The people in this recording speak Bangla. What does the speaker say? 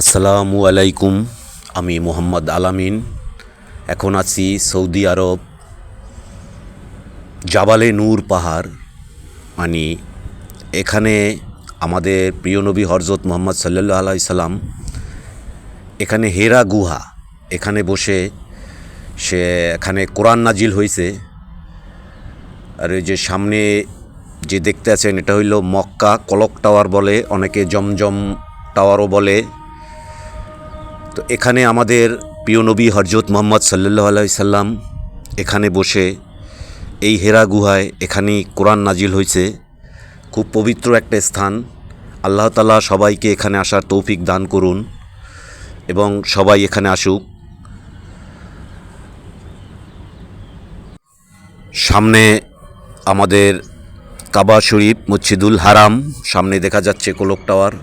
আসসালামু আলাইকুম, আমি মোহাম্মদ আলামিন। এখন আছি সৌদি আরব জাবালে নূর পাহাড়। মানে এখানে আমাদের প্রিয় নবী হরজত মোহাম্মদ সাল্লাহ আলাই সাল্লাম এখানে হেরা গুহা, এখানে বসে সে এখানে কোরআন নাজিল হয়েছে আর যে সামনে যে দেখতে আছেন, এটা হইল মক্কা, কলক টাওয়ার বলে, অনেকে জমজম টাওয়ারও বলে। তো এখানে আমাদের প্রিয় নবী হরজত মোহাম্মদ সাল্লাহ আলাই সাল্লাম এখানে বসে এই হেরা গুহায় এখানেই কোরআন নাজিল হয়েছে। খুব পবিত্র একটা স্থান। আল্লাহ তালা সবাইকে এখানে আসার তৌফিক দান করুন এবং সবাই এখানে আসুক। সামনে আমাদের কাবা শরীফ, মসজিদুল হারাম, সামনে দেখা যাচ্ছে কোলক টাওয়ার।